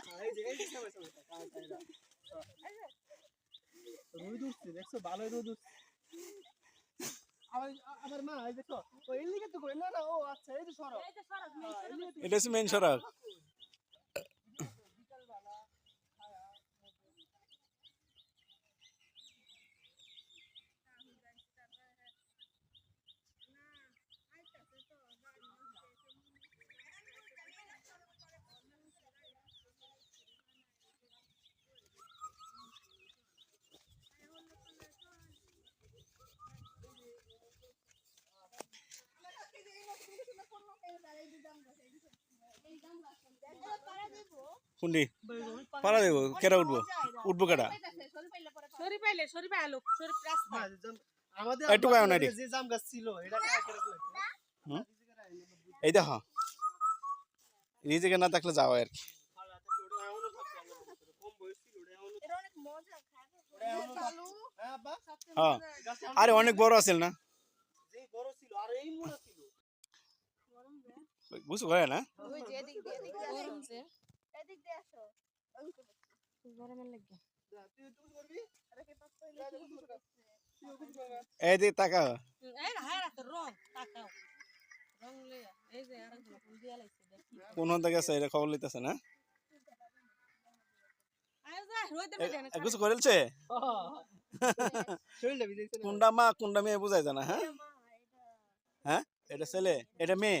সবাই রোদ উঠছে দেখছ ভালোই রোদ উঠছে আবার আবার মা এই দেখো ও লিগে তো না না ও আচ্ছা এই যে সরো এটা মেন সড়ক। কোনটি পারা দেব কেরা উঠবো? উঠবো কেটা সরি পাইলে সরি পাই আলো সরি রাস্তা না যে জাম গাছ ছিল এটা এই এই জায়গা না থাকলে যাও আর কি। হ্যাঁ। আরে অনেক বড় আছে না? বুঝো হ্যাঁ? করে না ওই তাকাও। না কোন দিয়া লাইছে কোন এটা খবর হ্যাঁ? না? কুন্ডা মা কুন্ডা মেয়ে বুঝাই জানা হ্যাঁ? হ্যাঁ? এটা ছেলে এটা মেয়ে।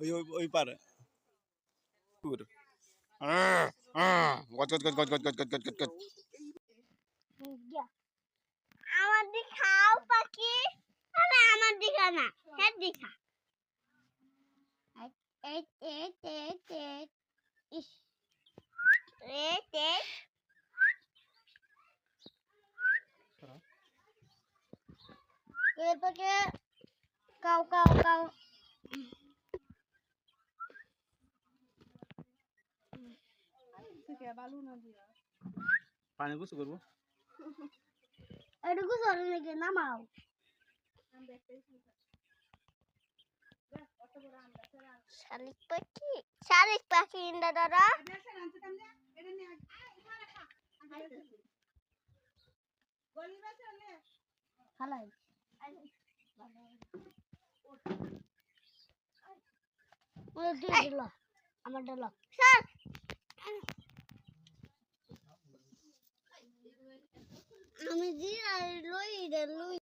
ওই ওই ওই পারে পুর গজ গজ গজ গজ গজ গজ গজ গজ গজ আমার দিখাও পাখি আরে আমার দিখা না হ্যাঁ দিখা এই এই এই এই ইস এই এই কে তোকে কাউ কাউ থেকে বালু না দিয়া। পানি গুছ করব? এটা গুছ আর নাকি নামাও। শালিক পাখি? শালিক পাখি ইন্দা দাদা। হালাই। আমার ডালা স্যার! আমি দিয়ে লই রে লই